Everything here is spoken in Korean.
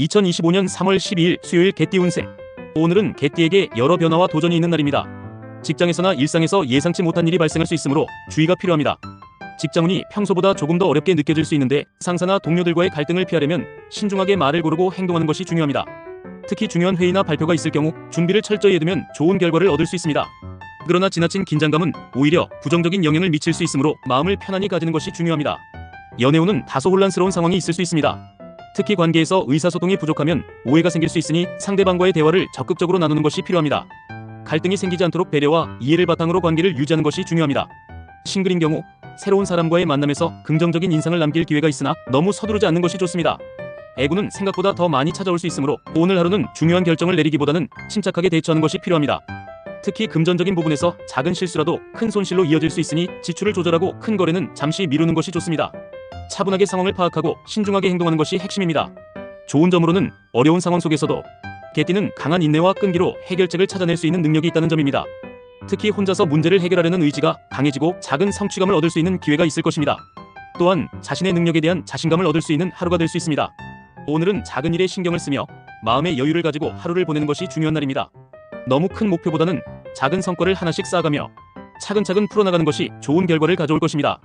2025년 3월 12일 수요일 개띠 운세. 오늘은 개띠에게 여러 변화와 도전이 있는 날입니다. 직장에서나 일상에서 예상치 못한 일이 발생할 수 있으므로 주의가 필요합니다. 직장운이 평소보다 조금 더 어렵게 느껴질 수 있는데 상사나 동료들과의 갈등을 피하려면 신중하게 말을 고르고 행동하는 것이 중요합니다. 특히 중요한 회의나 발표가 있을 경우 준비를 철저히 해두면 좋은 결과를 얻을 수 있습니다. 그러나 지나친 긴장감은 오히려 부정적인 영향을 미칠 수 있으므로 마음을 편안히 가지는 것이 중요합니다. 연애운은 다소 혼란스러운 상황이 있을 수 있습니다. 특히 관계에서 의사소통이 부족하면 오해가 생길 수 있으니 상대방과의 대화를 적극적으로 나누는 것이 필요합니다. 갈등이 생기지 않도록 배려와 이해를 바탕으로 관계를 유지하는 것이 중요합니다. 싱글인 경우 새로운 사람과의 만남에서 긍정적인 인상을 남길 기회가 있으나 너무 서두르지 않는 것이 좋습니다. 애구는 생각보다 더 많이 찾아올 수 있으므로 오늘 하루는 중요한 결정을 내리기보다는 침착하게 대처하는 것이 필요합니다. 특히 금전적인 부분에서 작은 실수라도 큰 손실로 이어질 수 있으니 지출을 조절하고 큰 거래는 잠시 미루는 것이 좋습니다. 차분하게 상황을 파악하고 신중하게 행동하는 것이 핵심입니다. 좋은 점으로는 어려운 상황 속에서도 개띠는 강한 인내와 끈기로 해결책을 찾아낼 수 있는 능력이 있다는 점입니다. 특히 혼자서 문제를 해결하려는 의지가 강해지고 작은 성취감을 얻을 수 있는 기회가 있을 것입니다. 또한 자신의 능력에 대한 자신감을 얻을 수 있는 하루가 될 수 있습니다. 오늘은 작은 일에 신경을 쓰며 마음의 여유를 가지고 하루를 보내는 것이 중요한 날입니다. 너무 큰 목표보다는 작은 성과를 하나씩 쌓아가며 차근차근 풀어나가는 것이 좋은 결과를 가져올 것입니다.